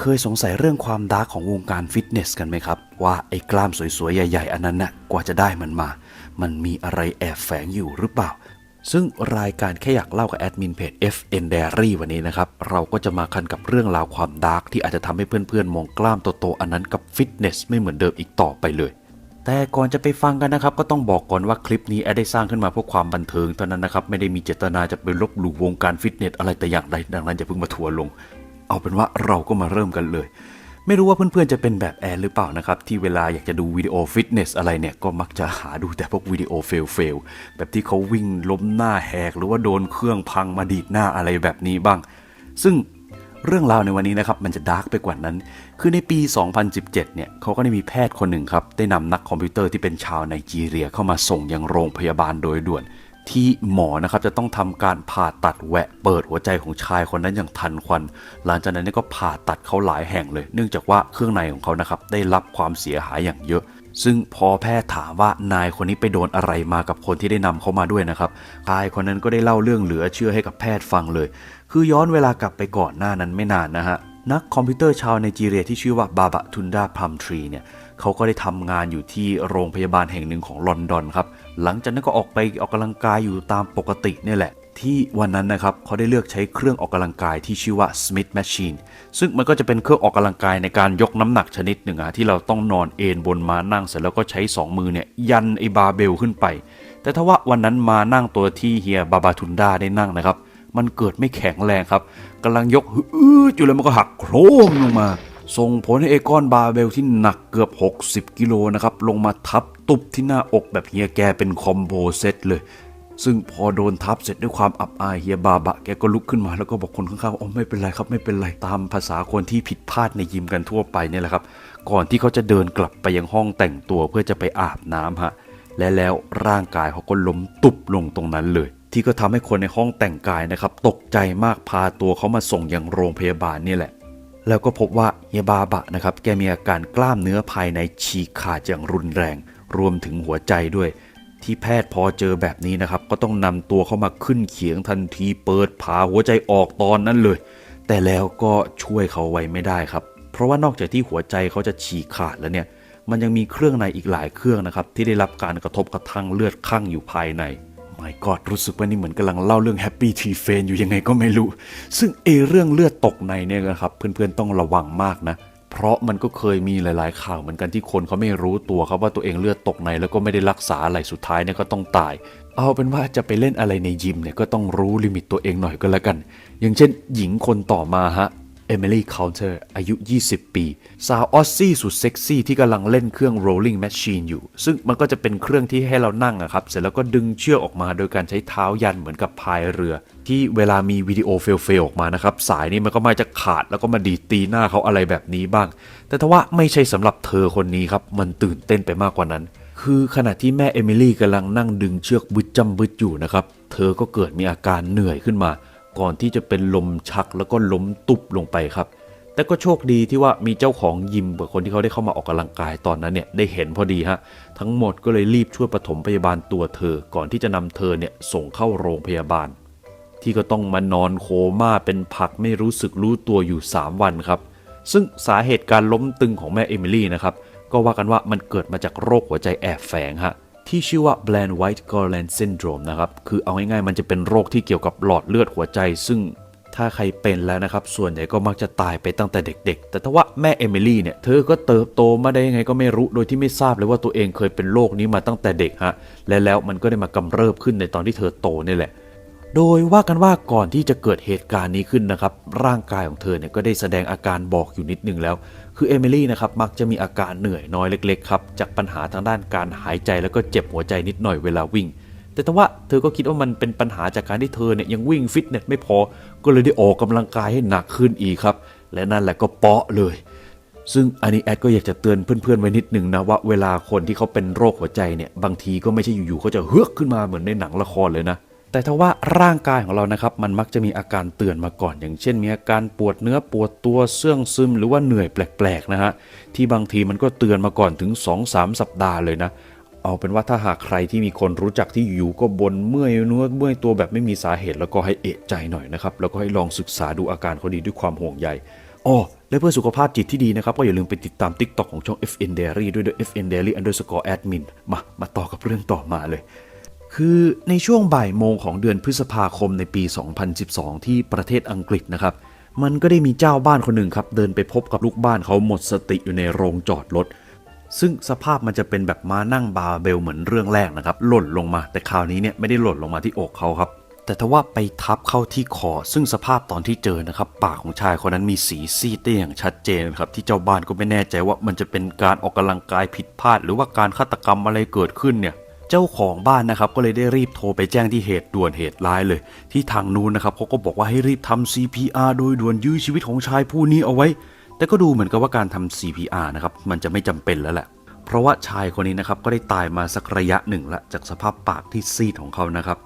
เคยสงสัยเรื่องความดาร์กของวงการฟิตเนสกันไหมครับ ว่าไอ้กล้ามสวยๆ ใหญ่ๆ อันนั้นน่ะกว่าจะได้มันมา มันมีอะไรแอบแฝงอยู่หรือเปล่า ซึ่งรายการแค่อยากเล่ากับแอดมินเพจ FN Diary วันนี้นะครับ เราก็จะมาคันกับเรื่องราวความดาร์กที่อาจจะทำให้เพื่อนๆ มองกล้ามโตๆอันนั้นกับฟิตเนสไม่เหมือนเดิมอีกต่อไปเลยแต่ก่อนจะไปฟังกันนะครับ ก็ต้องบอกก่อนว่าคลิปนี้แอดได้สร้างขึ้นมาเพื่อความบันเทิงเท่านั้นนะครับ ไม่ได้มีเจตนาจะไปลบหลู่วงการฟิตเนสอะไรแต่อย่างใดดังนั้นอย่าเพิ่งมาทัวร์ลง เอาเป็นว่าเราก็มาเริ่มกันเลย ไม่รู้ว่าเพื่อนๆจะเป็นแบบแอนหรือเปล่านะครับ ที่เวลาอยากจะดูวิดีโอฟิตเนสอะไรเนี่ย ก็มักจะหาดูแต่พวกวิดีโอเฟลเฟลแบบที่เขาวิ่งล้มหน้าแหก หรือว่าโดนเครื่องพังมาดีดหน้าอะไรแบบนี้บ้าง ซึ่งเรื่องราวในวันนี้นะครับมันจะดาร์กไปกว่านั้น คือในปี 2017 เนี่ยเขาก็ได้มีแพทย์คนหนึ่งครับ ได้นำนักคอมพิวเตอร์ที่เป็นชาวไนจีเรียเข้ามาส่งยังโรงพยาบาลโดยด่วน ที่หมอนะครับจะต้องทำการผ่าตัดแหวะเปิดหัวใจของชายคนนั้นอย่างทันควัน หลังจากนั้นก็ผ่าตัดเขาหลายแห่งเลย เนื่องจากว่าเครื่องในของเขานะครับได้รับความเสียหายอย่างเยอะ ซึ่งพอแพทย์ถามว่านายคนนี้ไปโดนอะไรมากับคนที่ได้นำเขามาด้วยนะครับชายคนนั้นก็ได้เล่าเรื่องเหลือเชื่อให้กับแพทย์ฟังเลย คือย้อนเวลากลับไปก่อนหน้านั้นไม่นานนะฮะนักคอมพิวเตอร์ชาวไนจีเรียที่ชื่อว่าบาบะทุนดาพรัมทรีเนี่ยเขาก็ได้ทำงานอยู่ที่โรงพยาบาลแห่งหนึ่งของลอนดอนครับ หลังจากนั้นก็ออกไปออกกำลังกายอยู่ตามปกติเนี่ยแหละที่วันนั้นนะครับเขาได้เลือกใช้เครื่องออกกำลังกายที่ชื่อว่า Smith Machine ซึ่งมันก็จะเป็นเครื่องออกกำลังกายในการยกน้ำหนักชนิดหนึ่งอะที่เราต้องนอนเอนบนม้านั่งเสร็จแล้วก็ใช้ 2 มือเนี่ยยันไอ้บาเบลขึ้นไป แต่ถ้าว่าวันนั้นมานั่งตัวที่เฮียบาบาทุนดาได้นั่งนะครับ มันเกิดไม่แข็งแรงครับกำลังยกอื้ออยู่แล้วมันก็หักโครมลงมา ส่งผลให้เอกอนบาเบลที่หนักเกือบ 60 กิโลนะครับ ลงมาทับตุบที่หน้าอกแบบเฮียแกเป็นคอมโบเซตเลย ซึ่งพอโดนทับเสร็จด้วยความอับอายเฮียบาบะแกก็ลุกขึ้นมาแล้วก็บอกคนข้างๆว่าอ๋อไม่เป็นไรครับไม่เป็นไรตามภาษาคนที่ผิดพลาดในยิมกันทั่วไปเนี่ยแหละครับ ก่อนที่เขาจะเดินกลับไปยังห้องแต่งตัวเพื่อจะไปอาบน้ำฮะและแล้วร่างกายเขาก็ล้มตุบลงตรงนั้นเลย ที่ก็ทำให้คนในห้องแต่งกายนะครับตกใจมากพาตัวเขามาส่งยังโรงพยาบาลนี่แหละ แล้วก็พบว่าเฮียบาบะนะครับแกมีอาการกล้ามเนื้อภายในฉีกขาดอย่างรุนแรง รวมถึงหัวใจด้วย ที่แพทย์พอเจอแบบนี้นะครับ ก็ต้องนำตัวเขามาขึ้นเขียงทันทีเปิดผ่าหัวใจออกตอนนั้นเลย แต่แล้วก็ช่วยเขาไว้ไม่ได้ครับ เพราะว่านอกจากที่หัวใจเขาจะฉีกขาดแล้วเนี่ยมันยังมีเครื่องในอีกหลายเครื่องนะครับที่ได้รับการกระทบกระทั่งเลือดข้างอยู่ภายใน ไม่กอดรู้สึกว่านี่เหมือนกำลังเล่าเรื่องแฮปปี้ทีเฟนอยู่ยังไงก็ไม่รู้ ซึ่งเอเรื่องเลือดตกในเนี่ยนะครับเพื่อนๆต้องระวังมากนะ เพราะมันก็เคยมีหลาย ๆ ข่าวเหมือนกันที่คนเขาไม่รู้ตัวครับว่าตัวเองเลือดตกในแล้วก็ไม่ได้รักษาอะไรสุดท้ายเนี่ยก็ต้องตาย เอาเป็นว่าจะไปเล่นอะไรในยิมเนี่ยก็ต้องรู้ลิมิตตัวเองหน่อยก็แล้วกัน อย่างเช่น หญิงคนต่อมาฮะ เอมิลี่ คา u เตอร์ อายุ 20 ปี สาวออสซี่สุดเซ็กซี่ที่กำลังเล่นเครื่อง rolling machine อยู่ ซึ่งมันก็จะเป็นเครื่องที่ให้เรานั่งอะครับ เสร็จแล้วก็ดึงเชือกออกมาโดยการใช้เท้ายันเหมือนกับพายเรือ ที่เวลามีวิดีโอเฟลเฟลออกมานะครับ สายนี้มันก็มาจะขาดแล้วก็มาดีตีหน้าเขาอะไรแบบนี้บ้าง แต่ถ้าว่าไม่ใช่สำหรับเธอคนนี้ครับ มันตื่นเต้นไปมากกว่านั้น คือขณะที่แม่เอมิลี่กำลังนั่งดึงเชือกบึดจำบึดอยู่นะครับ เธอก็เกิดมีอาการเหนื่อยขึ้นมา ก่อนที่จะเป็นลมชักแล้วก็ล้มตุบลงไปครับ แต่ก็โชคดีที่ว่ามีเจ้าของยิมกับคนที่เขาได้เข้ามาออกกำลังกายตอนนั้นเนี่ยได้เห็นพอดีฮะทั้งหมดก็เลยรีบช่วยปฐมพยาบาลตัวเธอ ก่อนที่จะนำเธอเนี่ยส่งเข้าโรงพยาบาล ที่ก็ต้องมานอนโคม่าเป็นผักไม่รู้สึกรู้ตัวอยู่ 3 วันครับ ซึ่งสาเหตุการล้มตึงของแม่เอมิลี่นะครับก็ว่ากันว่ามันเกิดมาจากโรคหัวใจแอบแฝงฮะ ที่ชื่อว่า Bland White Garland Syndrome นะครับ คือเอาง่ายๆ มันจะเป็นโรคที่เกี่ยวกับหลอดเลือดหัวใจ ซึ่งถ้าใครเป็นแล้วนะครับ ส่วนใหญ่ก็มักจะตายไปตั้งแต่เด็กๆ แต่ถ้าว่าแม่เอมิลี่เนี่ย เธอก็เติบโตมาได้ยังไงก็ไม่รู้ โดยที่ไม่ทราบเลยว่าตัวเองเคยเป็นโรคนี้มาตั้งแต่เด็กฮะ และแล้วมันก็ได้มากำเริบขึ้นในตอนที่เธอโตนี่แหละ โดยว่ากันว่าก่อนที่จะเกิดเหตุการณ์นี้ขึ้นนะครับ ร่างกายของเธอเนี่ยก็ได้แสดงอาการบอกอยู่นิดนึงแล้ว คือเอมิลี่นะครับมักจะมีอาการเหนื่อยน้อยเล็กๆครับจากปัญหาทางด้านการหายใจแล้วก็เจ็บหัวใจนิดหน่อยเวลาวิ่ง แต่ถ้าว่าเธอก็คิดว่ามันเป็นปัญหาจากการที่เธอเนี่ยยังวิ่งฟิตเนสไม่พอ ก็เลยได้ออกกำลังกายให้หนักขึ้นอีกครับ และนั่นแหละก็เปาะเลย ซึ่งอันนี้แอดก็อยากจะเตือนเพื่อนๆไว้นิดหนึ่งนะว่าเวลาคนที่เขาเป็นโรคหัวใจเนี่ยบางทีก็ไม่ใช่อยู่ๆเขาจะเฮือกขึ้นมาเหมือนในหนังละครเลยนะ แต่ถ้าว่าร่างกายของเรานะครับมันมักจะมีอาการเตือนมาก่อน อย่างเช่น มีอาการปวดเนื้อปวดตัวเสื่องซึมหรือว่าเหนื่อยแปลกๆนะฮะที่บางทีมันก็เตือนมาก่อนถึง 2-3 สัปดาห์เลยนะเอาเป็นว่าถ้าหากใครที่มีคนรู้จักที่อยู่ก็บนเมื่อยเนื้อเมื่อยตัวแบบไม่มีสาเหตุแล้วก็ให้เอะใจหน่อยนะครับแล้วก็ให้ลองศึกษาดูอาการเขาดีด้วยความห่วงใยอ๋อและเพื่อสุขภาพจิตที่ดีนะครับ ก็อย่าลืมไปติดตาม TikTok ของช่อง FN Diary ด้วยด้วย FN Diary underscore admin มามาต่อกับเรื่องต่อมาเลย คือในช่วงบ่ายโมงของเดือนพฤษภาคมในปี 2012 ที่ประเทศอังกฤษนะครับ มันก็ได้มีเจ้าบ้านคนหนึ่งครับ เดินไปพบกับลูกบ้านเขาหมดสติอยู่ในโรงจอดรถ ซึ่งสภาพมันจะเป็นแบบมานั่งบาร์เบลเหมือนเรื่องแรกนะครับ หล่นลงมา แต่คราวนี้เนี่ยไม่ได้หล่นลงมาที่อกเขาครับ แต่ทว่าไปทับเข้าที่คอ ซึ่งสภาพตอนที่เจอนะครับ ปากของชายคนนั้นมีสีซีดได้อย่างชัดเจนครับ ที่เจ้าบ้านก็ไม่แน่ใจว่ามันจะเป็นการออกกำลังกายผิดพลาด หรือว่าการฆาตกรรมอะไรเกิดขึ้นเนี่ย เจ้าของบ้านนะครับก็เลยได้รีบโทรไปแจ้งที่เหตุด่วนเหตุร้ายเลย ที่ทางนู้นนะครับเขาก็บอกว่าให้รีบทำ CPR โดยด่วนยื้อชีวิตของชายผู้นี้เอาไว้ แต่ก็ดูเหมือนกับว่าการทำ CPR นะครับมันจะไม่จำเป็นแล้วแหละ เพราะว่าชายคนนี้นะครับก็ได้ตายมาสักระยะหนึ่งละจากสภาพปากที่ซีดของเขานะครับ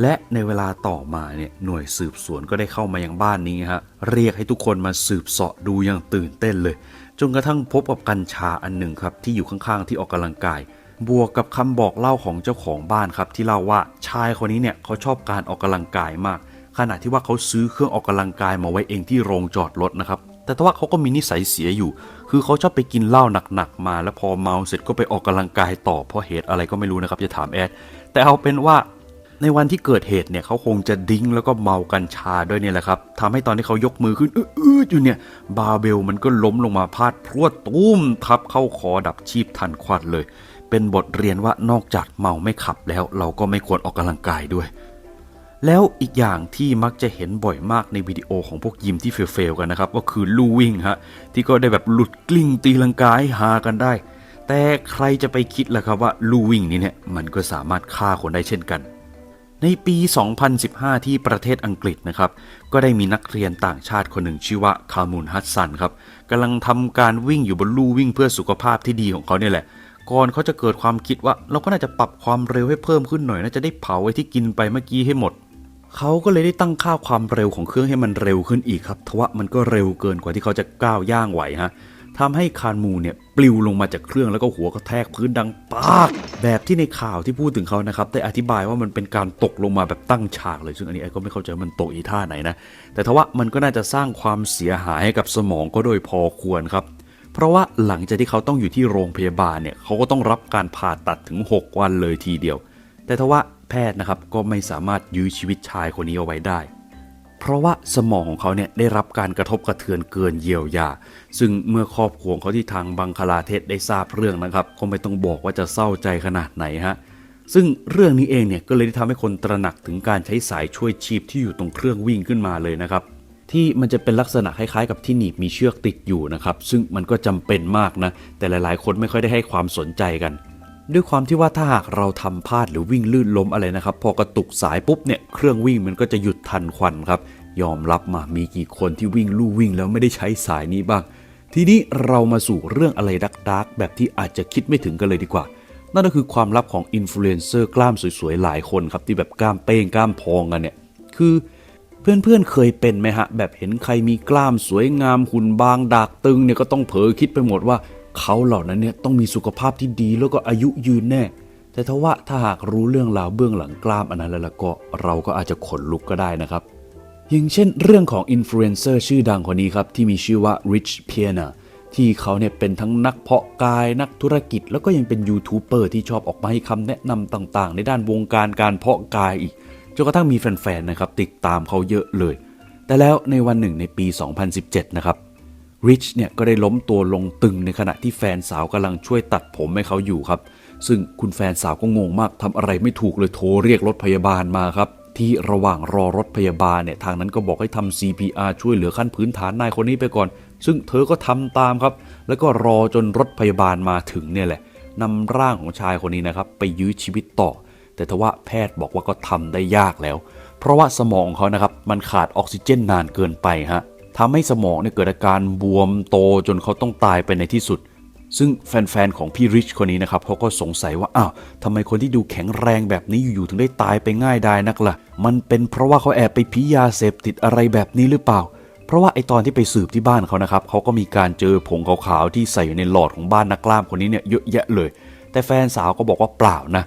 และในเวลาต่อมาเนี่ยหน่วยสืบสวนก็ได้เข้ามายังบ้านนี้ฮะเรียกให้ทุกคนมาสืบเสาะดูอย่างตื่นเต้นเลย จนกระทั่งพบกับกัญชาอันหนึ่งครับที่อยู่ข้างๆที่ออกกำลังกาย บวกกับคำบอกเล่าของเจ้าของบ้านครับ ที่เล่าว่าชายคนนี้เนี่ยเขาชอบการออกกำลังกายมาก ขณะที่ว่าเขาซื้อเครื่องออกกำลังกายมาไว้เองที่โรงจอดรถนะครับแต่ว่าเขาก็มีนิสัยเสียอยู่ คือเขาชอบไปกินเหล้าหนักๆมา แล้วพอเมาเสร็จก็ไปออกกำลังกายต่อเพราะเหตุอะไรก็ไม่รู้นะครับจะถามแอด แต่เอาเป็นว่าในวันที่เกิดเหตุเนี่ยเขาคงจะดิ้งแล้วก็เมากัญชาด้วยเนี่ยแหละครับทำให้ตอนที่เขายกมือขึ้นอื้ออยู่เนี่ย บาเบลมันก็ล้มลงมาพาดพรวดตุ้มทับเข้าคอดับชีพทันควันเลย เป็นบทเรียนว่านอกจากเมาไม่ขับแล้วเราก็ไม่ควรออกกำลังกายด้วย แล้วอีกอย่างที่มักจะเห็นบ่อยมากในวิดีโอของพวกยิมที่เฟลๆกันนะครับ ก็คือลู่วิ่งฮะที่ก็ได้แบบหลุดกลิ้งตีลังกาให้หากันได้ แต่ใครจะไปคิดล่ะครับว่าลู่วิ่งนี้เนี่ยมันก็สามารถฆ่าคนได้เช่นกันในปี 2015 ที่ประเทศอังกฤษนะครับ ก็ได้มีนักเรียนต่างชาติคนหนึ่งชื่อว่าคามูนฮัตสันครับกำลังทำการวิ่งอยู่บนลู่วิ่งเพื่อสุขภาพที่ดีของเขาเนี่ยแหละ ก่อนเขาจะเกิดความคิดว่า เราก็น่าจะปรับความเร็วให้เพิ่มขึ้นหน่อยน่าจะได้เผาไอ้ที่กินไปเมื่อกี้ให้หมด เขาก็เลยได้ตั้งค่าความเร็วของเครื่องให้มันเร็วขึ้นอีกครับทว่ามันก็เร็วเกินกว่าที่เขาจะก้าวย่างไหวฮะทำให้คานมูเนี่ยปลิวลงมาจากเครื่องแล้วก็หัวกระแทกพื้นดังปากแบบที่ในข่าวที่พูดถึงเขานะครับได้อธิบายว่ามันเป็นการตกลงมาแบบตั้งฉากเลยซึ่งอันนี้ไอ้ก็ไม่เข้าใจมันตกอีท่าไหนนะแต่ทว่ามันก็น่าจะสร้างความเสียหายให้กับสมองก็โดยพอควรครับ เพราะว่าหลังจากที่เขาต้องอยู่ที่โรงพยาบาลเนี่ยเขาก็ต้องรับการผ่าตัดถึง 6 วันเลยทีเดียว แต่ทว่าแพทย์นะครับก็ไม่สามารถยื้อชีวิตชายคนนี้เอาไว้ได้ เพราะว่าสมองของเขาเนี่ยได้รับการกระทบกระเทือนเกินเยียวยา ซึ่งเมื่อครอบครัวเขาที่ทางบังคลาเทศได้ทราบเรื่องนะครับ ก็ไม่ต้องบอกว่าจะเศร้าใจขนาดไหนฮะซึ่งเรื่องนี้เองเนี่ยก็เลยได้ทำให้คนตระหนักถึงการใช้สายช่วยชีพที่อยู่ตรงเครื่องวิ่งขึ้นมาเลยนะครับ ที่มันจะเป็นลักษณะคล้ายๆ กับที่หนีบมีเชือกติดอยู่นะครับ ซึ่งมันก็จำเป็นมากนะ แต่หลายๆ คนไม่ค่อยได้ให้ความสนใจกัน ด้วยความที่ว่าถ้าหากเราทำพลาดหรือวิ่งลื่นล้มอะไรนะครับ พอกระตุกสายปุ๊บเนี่ยเครื่องวิ่งมันก็จะหยุดทันควันครับ ยอมรับมามีกี่คนที่วิ่งลู่วิ่งแล้วไม่ได้ใช้สายนี้บ้าง ทีนี้เรามาสู่เรื่องอะไรดักๆแบบที่อาจจะคิดไม่ถึงกันเลยดีกว่านั่นก็คือความลับของอินฟลูเอนเซอร์กล้ามสวยๆ หลายคนครับที่แบบกล้ามเป้งกล้ามพองกันเนี่ย คือ เพื่อนๆเคยเป็นไหมฮะ แบบเห็นใครมีกล้ามสวยงามหุ่นบางดากตึงเนี่ยก็ต้องเผลอคิดไปหมดว่า เขาเหล่านั้นเนี่ยต้องมีสุขภาพที่ดีแล้วก็อายุยืนแน่ แต่ถ้าว่าถ้าหากรู้เรื่องราวเบื้องหลังกล้ามอันนั้นแล้วก็เราก็อาจจะขนลุกก็ได้นะครับอย่างเช่นเรื่องของอินฟลูเอนเซอร์ชื่อดังคนนี้ครับ ที่มีชื่อว่า Rich Piana ที่เขาเนี่ยเป็นทั้งนักเพาะกายนักธุรกิจ แล้วก็ยังเป็นยูทูบเบอร์ที่ชอบออกมาให้คำแนะนำต่างๆ ในด้านวงการการเพาะกายอีก จนกระทั่งมีแฟนๆนะครับติดตามเขาเยอะเลย แต่แล้วในวันหนึ่งในปี 2017 นะครับริชเนี่ยก็ได้ล้มตัวลงตึงในขณะที่แฟนสาวกำลังช่วยตัดผมให้เขาอยู่ครับ ซึ่งคุณแฟนสาวก็งงมากทำอะไรไม่ถูกเลยโทรเรียกรถพยาบาลมาครับ ที่ระหว่างรอรถพยาบาลเนี่ยทางนั้นก็บอกให้ทำ CPR ช่วยเหลือขั้นพื้นฐานนายคนนี้ไปก่อน ซึ่งเธอก็ทำตามครับ แล้วก็รอจนรถพยาบาลมาถึงเนี่ยแหละนำร่างของชายคนนี้นะครับ ไปยื้อชีวิตต่อ แต่ทว่าแพทย์บอกว่าก็ทำได้ยากแล้ว เพราะว่าสมองเขานะครับมันขาดออกซิเจนนานเกินไปฮะทำให้สมองเนี่ยเกิดอาการบวมโตจนเขาต้องตายไปในที่สุด ซึ่งแฟนๆของพี่ริชคนนี้นะครับเขาก็สงสัยว่าอ้าวทำไมคนที่ดูแข็งแรงแบบนี้อยู่ๆถึงได้ตายไปง่ายได้นักล่ะ มันเป็นเพราะว่าเขาแอบไปพิยาเสพติดอะไรแบบนี้หรือเปล่าเพราะว่าไอตอนที่ไปสืบที่บ้านเขานะครับเขาก็มีการเจอผงขาวๆที่ใส่อยู่ในหลอดของบ้านนักกล้ามคนนี้เนี่ยเยอะแยะเลย แต่แฟนสาวก็บอกว่าเปล่านะ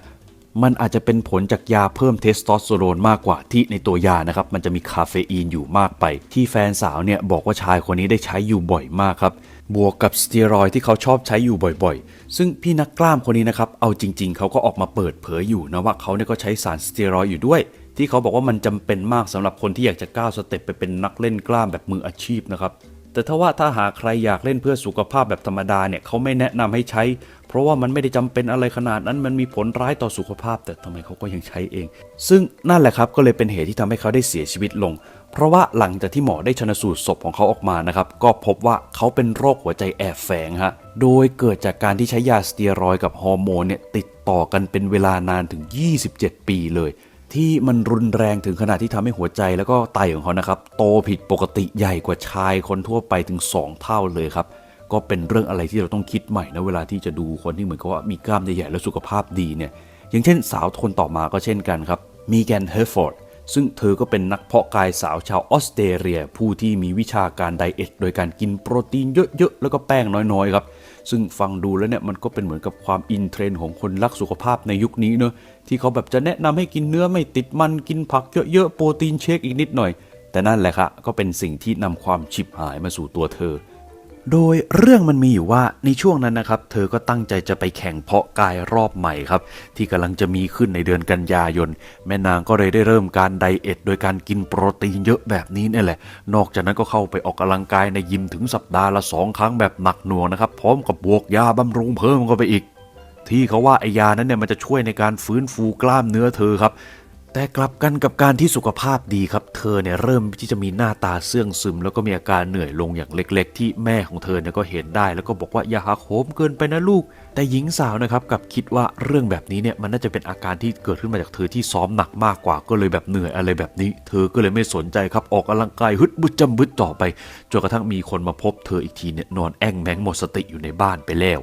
มันอาจจะเป็นผลจากยาเพิ่มเทสโทสเตอโรนมากกว่าที่ในตัวยานะครับ มันจะมีคาเฟอีนอยู่มากไป ที่แฟนสาวเนี่ยบอกว่าชายคนนี้ได้ใช้อยู่บ่อยมากครับ บวกกับสเตียรอยที่เขาชอบใช้อยู่บ่อยๆ ซึ่งพี่นักกล้ามคนนี้นะครับ เอาจริง ๆ เขาก็ออกมาเปิดเผยอยู่นะว่าเขาเนี่ยก็ใช้สารสเตียรอยอยู่ด้วย ที่เขาบอกว่ามันจำเป็นมากสำหรับคนที่อยากจะก้าวสเต็ปไปเป็นนักเล่นกล้ามแบบมืออาชีพนะครับ แต่ถ้าว่าถ้าหากใครอยากเล่นเพื่อสุขภาพแบบธรรมดาเนี่ยเขาไม่แนะนำให้ใช้ เพราะว่ามันไม่ได้จำเป็นอะไรขนาดนั้นมันมีผลร้ายต่อสุขภาพ แต่ทำไมเขาก็ยังใช้เอง ซึ่งนั่นแหละครับก็เลยเป็นเหตุที่ทำให้เขาได้เสียชีวิตลง เพราะว่าหลังจากที่หมอได้ชนสูตรศพของเขาออกมานะครับก็พบว่าเขาเป็นโรคหัวใจแอบแฝงฮะโดยเกิดจากการที่ใช้ยาสเตียรอยกับฮอร์โมนเนี่ยติดต่อกันเป็นเวลานานถึง 27 ปีเลย ที่มันรุนแรงถึงขนาดที่ทำให้หัวใจแล้วก็ไตของเขานะครับ โตผิดปกติใหญ่กว่าชายคนทั่วไปถึง 2 เท่าเลยครับ ก็เป็นเรื่องอะไรที่เราต้องคิดใหม่นะเวลาที่จะดูคนที่เหมือนกับว่ามีกล้ามใหญ่ๆและสุขภาพดีเนี่ยอย่างเช่นสาวคนต่อมาก็เช่นกันครับมีแกนเฮฟฟอร์ดซึ่งเธอก็เป็นนักเพาะกายสาวชาวออสเตรเลีย ผู้ที่มีวิชาการไดเอทโดยการกินโปรตีนเยอะๆ แล้วก็แป้งน้อยๆ ครับ ซึ่งฟังดูแล้วเนี่ยมันก็เป็นเหมือนกับความอินเทรนด์ของคนรักสุขภาพในยุคนี้เนอะที่เขาแบบจะแนะนำให้กินเนื้อไม่ติดมันกินผักเยอะๆโปรตีนเชคอีกนิดหน่อย แต่นั่นแหละครับก็เป็นสิ่งที่นำความฉิบหายมาสู่ตัวเธอ โดยเรื่องมันมีอยู่ว่าในช่วงนั้นนะครับ เธอก็ตั้งใจจะไปแข่งเพาะกายรอบใหม่ครับ ที่กำลังจะมีขึ้นในเดือนกันยายน แม่นางก็เลยได้เริ่มการไดเอทโดยการกินโปรตีนเยอะแบบนี้นี่แหละ นอกจากนั้นก็เข้าไปออกกำลังกายในยิมถึงสัปดาห์ละสองครั้งแบบหนักหน่วงนะครับ พร้อมกับบวกยาบำรุงเพิ่มเข้าไปอีก ที่เขาว่าไอยานั้นเนี่ยมันจะช่วยในการฟื้นฟูกล้ามเนื้อเธอครับ แต่กลับกันกับการที่สุขภาพดีครับ เธอเนี่ยเริ่มที่จะมีหน้าตาเสื่องซึม แล้วก็มีอาการเหนื่อยลงอย่างเล็ก ๆ ที่แม่ของเธอเนี่ยก็เห็นได้ แล้วก็บอกว่าอย่าหักโหมเกินไปนะลูก แต่หญิงสาวนะครับกับคิดว่าเรื่องแบบนี้เนี่ยมันน่าจะเป็นอาการที่เกิดขึ้นมาจากเธอที่ซ้อมหนักมากกว่า ก็เลยแบบเหนื่อยอะไรแบบนี้ เธอก็เลยไม่สนใจครับออกกำลังกายฮึดบึดจำบึดต่อไปจนกระทั่งมีคนมาพบเธออีกทีเนี่ยนอนแอ่งแมงหมดสติอยู่ในบ้านไปแล้ว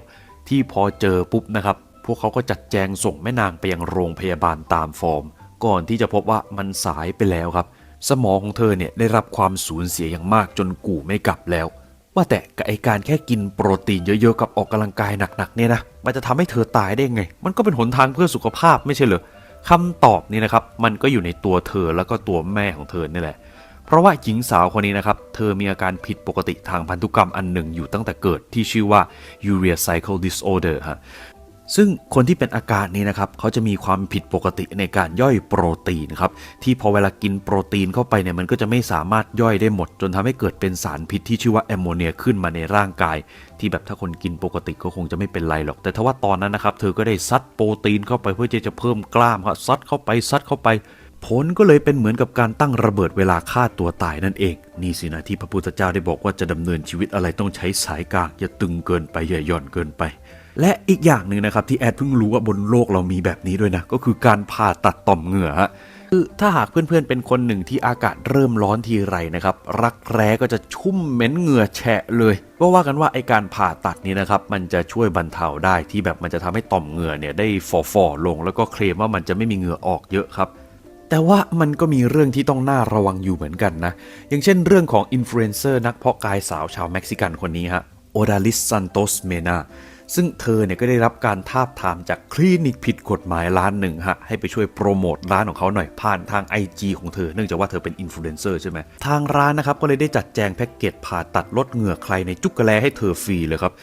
ที่พอเจอปุ๊บนะครับพวกเขาก็จัดแจงส่งแม่นางไปยังโรงพยาบาลตามฟอร์ม ก่อนที่จะพบว่ามันสายไปแล้วครับ สมองของเธอเนี่ยได้รับความสูญเสียอย่างมากจนกู่ไม่กลับแล้ว ว่าแต่กับไอการแค่กินโปรตีนเยอะๆกับออกกำลังกายหนักๆเนี่ยนะมันจะทำให้เธอตายได้ไง มันก็เป็นหนทางเพื่อสุขภาพไม่ใช่เหรอคำตอบนี้นะครับมันก็อยู่ในตัวเธอแล้วก็ตัวแม่ของเธอนี่แหละ เพราะว่าหญิงสาวคนนี้นะครับ เธอมีอาการผิดปกติทางพันธุกรรมอันหนึ่งอยู่ตั้งแต่เกิดที่ชื่อว่า urea cycle disorder ฮะ ซึ่งคนที่เป็นอาการนี้นะครับเขาจะมีความผิดปกติในการย่อยโปรตีนครับที่พอเวลากินโปรตีนเข้าไปเนี่ยมันก็จะไม่สามารถย่อยได้หมด จนทำให้เกิดเป็นสารพิษที่ชื่อว่าแอมโมเนียขึ้นมาในร่างกาย ที่แบบถ้าคนกินปกติก็คงจะไม่เป็นไรหรอก แต่ถ้าว่าตอนนั้นนะครับเธอก็ได้ซัดโปรตีนเข้าไปเพื่อจะเพิ่มกล้ามครับซัดเข้าไปซัดเข้าไปผลก็เลยเป็นเหมือนกับการตั้งระเบิดเวลาฆ่าตัวตายนั่นเอง นี่สินะที่พระพุทธเจ้าได้บอกว่าจะดำเนินชีวิตอะไรต้องใช้สายกลางอย่าตึงเกินไปอย่าหย่อนเกินไป และอีกอย่างหนึ่งนะครับที่แอดเพิ่งรู้ว่าบนโลกเรามีแบบนี้ด้วยนะ ก็คือการผ่าตัดต่อมเหงื่อคือถ้าหากเพื่อนๆเป็นคนหนึ่งที่อากาศเริ่มร้อนทีไรนะครับ รักแร้ก็จะชุ่มเหม็นเหงื่อแฉะเลยก็ว่ากันว่าไอการผ่าตัดนี้นะครับ มันจะช่วยบรรเทาได้ที่แบบมันจะทำให้ต่อมเหงื่อเนี่ยได้ฟอๆลง แล้วก็เคลมว่ามันจะไม่มีเหงื่อออกเยอะครับแต่ว่ามันก็มีเรื่องที่ต้องน่าระวังอยู่เหมือนกันนะ อย่างเช่นเรื่องของอินฟลูเอนเซอร์นักเพาะกายสาวชาวเม็กซิกันคนนี้ฮะโอดาลิสซันโตสเมนา ซึ่งเธอเนี่ยก็ได้รับการทาบทามจากคลินิกผิดกฎหมายร้านหนึ่งฮะให้ไปช่วยโปรโมทร้านของเขาหน่อยผ่านทาง IG ของเธอเนื่องจากว่าเธอเป็นอินฟลูเอนเซอร์ใช่ไหมทางร้านนะครับก็เลยได้จัดแจงแพ็กเกจผ่าตัดลดเหงื่อใครในจุกกะแลให้เธอฟรีเลยครับ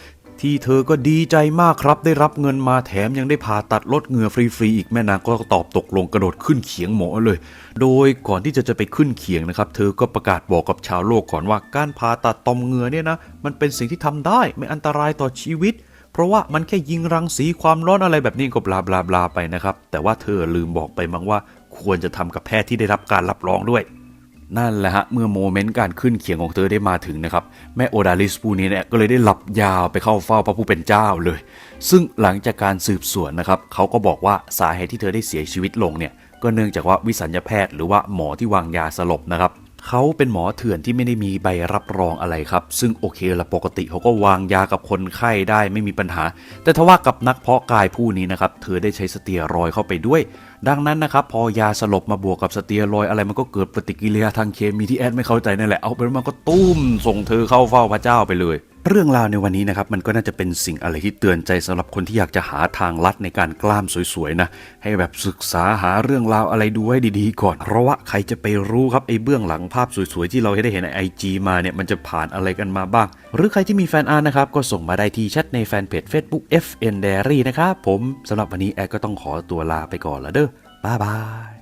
ที่เธอก็ดีใจมากครับ ได้รับเงินมาแถมยังได้ผ่าตัดลดเหงื่อฟรีๆอีกแม่นางก็ตอบตกลงกระโดดขึ้นเขียงหมอเลย โดยก่อนที่จะจะไปขึ้นเขียงนะครับ เธอก็ประกาศบอกกับชาวโลกก่อนว่าการผ่าตัดต่อมเหงื่อเนี่ยนะ มันเป็นสิ่งที่ทำได้ไม่อันตรายต่อชีวิต ราะว่ามันแค่ยิงรังสีความร้อนอะไรแบบนี้ก็บลาบลาบลาไปนะครับ แต่ว่าเธอลืมบอกไปมั้งว่า ควรจะทำกับแพทย์ที่ได้รับการรับรองด้วย นั่นแหละฮะ เมื่อโมเมนต์การขึ้นเขียงของเธอได้มาถึงนะครับ แม่โอดาลิสผู้นี้เนี่ยก็เลยได้หลับยาวไปเข้าเฝ้าพระผู้เป็นเจ้าเลย ซึ่งหลังจากการสืบสวนนะครับเขาก็บอกว่าสาเหตุที่เธอได้เสียชีวิตลงเนี่ยก็เนื่องจากว่าวิสัญญาแพทย์หรือว่าหมอที่วางยาสลบนะครับ เขาเป็นหมอเถื่อนที่ไม่ได้มีใบรับรองอะไรครับ ซึ่งโอเคละปกติเขาก็วางยากับคนไข้ได้ไม่มีปัญหา แต่ทว่ากับนักเพาะกายผู้นี้นะครับ เธอได้ใช้สเตียรอยเข้าไปด้วย ดังนั้นนะครับพอยาสลบมาบวกกับสเตียรอยอะไรมันก็เกิดปฏิกิริยาทางเคมีที่แอดไม่เข้าใจนั่นแหละเอาเป็นว่ามันก็ตุ้มส่งเธอเข้าเฝ้าพระเจ้าไปเลยเรื่องราวในวันนี้นะครับมันก็น่าจะเป็นสิ่งอะไรที่เตือนใจสำหรับคนที่อยากจะหาทางลัดในการกล้ามสวยๆนะให้แบบศึกษาหาเรื่องราวอะไรดูให้ดีๆก่อน เพราะว่าใครจะไปรู้ครับไอ้เบื้องหลังภาพสวยๆที่เราได้เห็นในไอจมาเนี่ยมันจะผ่านอะไรกันมาบ้าง หรือใครที่มีแฟนอาร์นะครับก็ส่งมาได้ที่แชทในแฟนเพจ Facebook FN Diary นะครับผมสำหรับวันนี้แอดก็ต้องขอตัวลาไปก่อนละเด้อ 拜拜。